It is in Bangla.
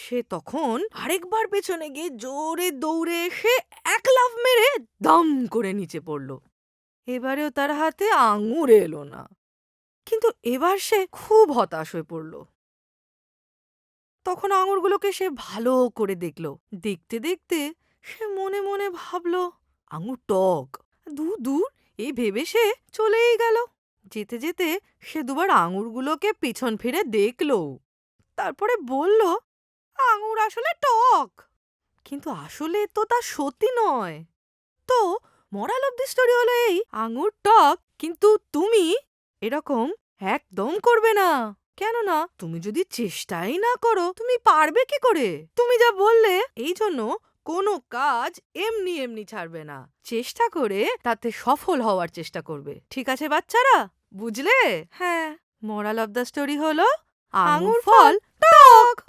সে তখন আরেকবার পেছনে গিয়ে জোরে দৌড়ে এসে এক লাফ মেরে দম করে নিচে পড়ল। এবারেও তার হাতে আঙুর এলো না। কিন্তু এবার সে খুব হতাশ হয়ে পড়ল। তখন আঙুরগুলোকে সে ভালো করে দেখল। দেখতে দেখতে সে মনে মনে ভাবল, আঙুর টক। দূর দূর এই ভেবে সে চলেই গেল। যেতে যেতে সে দুবার আঙুরগুলোকে পিছন ফিরে দেখল। তারপরে বলল আসলে টক। কিন্তু আসলে তো তা সত্যি নয়। তো মরাল অব দি স্টোরি হলো এই আঙুর টক কিন্তু তুমি এরকম একদম করবে না। কেননা তুমি যদি চেষ্টাই না করো তুমি পারবে কি করে? তুমি যা বললে এই জন্য কোনো কাজ এমনি এমনি ছাড়বে না। চেষ্টা করে তাতে সফল হওয়ার চেষ্টা করবে। ঠিক আছে বাচ্চারা? বুঝলে? হ্যাঁ। মরাল অব দ্য স্টোরি হলো আঙুর ফল